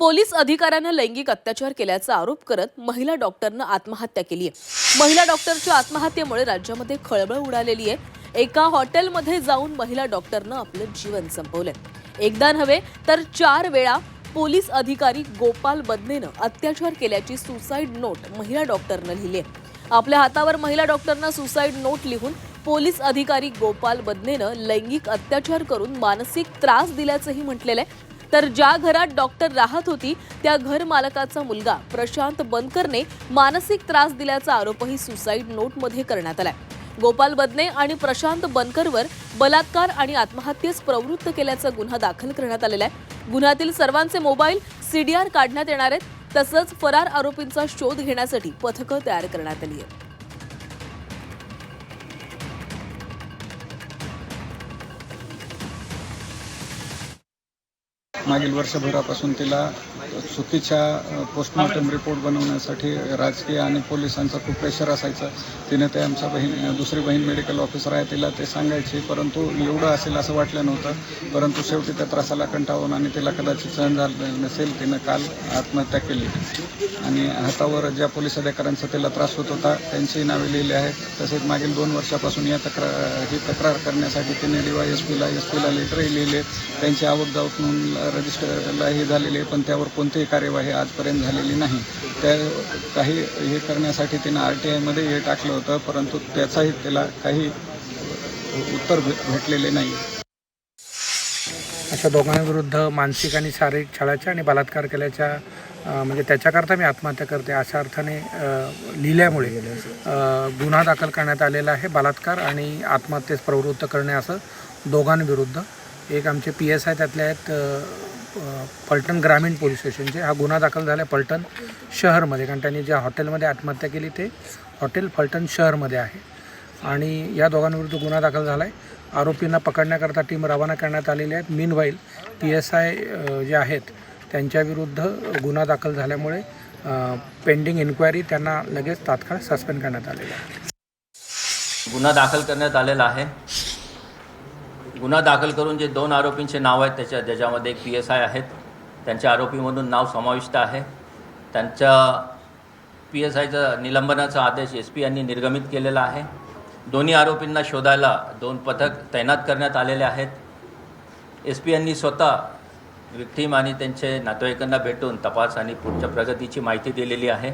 Police अधिकाऱ्यानं लैंगिक अत्याचार केल्याचा आरोप करत महिला डॉक्टरनं आत्महत्या केली आहे. महिला डॉक्टरच्या आत्महत्येमुळे राज्यामध्ये खळबळ उडालेली आहे. एका हॉटेलमध्ये जाऊन महिला डॉक्टरनं आपलं जीवन संपवलंय. एकदा नव्हे तर चार वेळा पोलीस अधिकारी गोपाल बदनेनं अत्याचार केल्याची सुसाईड नोट महिला डॉक्टरनं लिहिली आहे. आपल्या हातावर महिला डॉक्टरनं सुसाईड नोट लिहून पोलीस अधिकारी गोपाल बदनेनं लैंगिक अत्याचार करून मानसिक त्रास दिल्याचंही म्हटलेलं आहे. तर ज्या घरात डॉक्टर राहत होती त्या घर मालकाचा मुलगा प्रशांत बनकरने मानसिक त्रास दिल्याचा आरोपही सुसाईड नोटमध्ये करण्यात आलाय. गोपाल बदने आणि प्रशांत बनकरवर बलात्कार आणि आत्महत्येस प्रवृत्त केल्याचा गुन्हा दाखल करण्यात आलेला आहे. गुन्ह्यातील सर्वांचे मोबाईल सीडीआर काढण्यात येणार आहेत. तसंच फरार आरोपींचा शोध घेण्यासाठी पथकं तयार करण्यात आली आहेत. मागील वर्षभरापासून तिला चुकीच्या पोस्टमॉर्टम रिपोर्ट बनवण्यासाठी राजकीय आणि पोलिसांचा खूप प्रेशर असायचं. तिने ते आमच्या बहीण दुसरी बहीण मेडिकल ऑफिसर आहे तिला ते सांगायचे. परंतु एवढं असेल असं वाटलं नव्हतं. परंतु शेवटी त्या त्रासाला कंटाळून आणि तिला कदाचित सहन झालं नसेल तिनं काल आत्महत्या केली. आणि हातावर ज्या पोलीस अधिकाऱ्यांचा तिला त्रास होत होता त्यांची नावे लिहिली आहेत. तसेच मागील दोन वर्षापासून या तक्रार ही तक्रार करण्यासाठी तिने डी वाय एस पीला एस पीला लेटरही लिहिले त्यांची आवक जावक म्हणून रजिस्टरला हे झालेली आहे पण त्यावर कोणतीही कार्यवाही आजपर्यंत झालेली नाही. त्या काही हे करण्यासाठी तिनं आर टी आयमध्ये हे टाकलं होतं परंतु त्याचाही त्याला काही उत्तर भे भेटलेले नाही. अशा दोघांविरुद्ध मानसिक आणि शारीरिक छळाच्या आणि बलात्कार केल्याच्या म्हणजे त्याच्याकरता मी आत्महत्या करते अशा अर्थाने लिहिल्यामुळे गुन्हा दाखल करण्यात आलेला आहे. बलात्कार आणि आत्महत्येस प्रवृत्त करणे असं दोघांविरुद्ध एक आमचे पी एस आय त्यातले आहेत पलटण फलटण ग्रामीण पोलीस स्टेशनचे हा गुन्हा दाखल झाला आहे पलटण शहरमध्ये कारण त्यांनी ज्या हॉटेलमध्ये आत्महत्या केली ते हॉटेल फलटण शहरमध्ये आहे. आणि या दोघांविरुद्ध गुन्हा दाखल झाला आहे आरोपींना पकडण्याकरता टीम रवाना करण्यात आलेली आहेत meanwhile P S I जे आहेत त्यांच्याविरुद्ध गुन्हा दाखल झाल्यामुळे पेंडिंग इन्क्वायरी त्यांना लगेच तात्काळ सस्पेंड करण्यात आलेलं आहे. गुन्हा दाखल करण्यात आलेला आहे. गुन्हा दाखल करून जे दोन आरोपींचे नाव आहेत त्याच्या ज्याच्यामध्ये एक पी एस आय आहेत. त्यांच्या आरोपीमधून नाव समाविष्ट आहे. त्यांच्या पी एस आयचा निलंबनाचा आदेश एस पी यांनी निर्गमित केलेला आहे. दोन्ही आरोपींना शोधायला दोन पथक तैनात करण्यात आलेले आहेत. एस पी यांनी स्वतः विक्टीम आणि त्यांचे नातेवाईकांना भेटून तपास आणि पुढच्या प्रगतीची माहिती दिलेली आहे.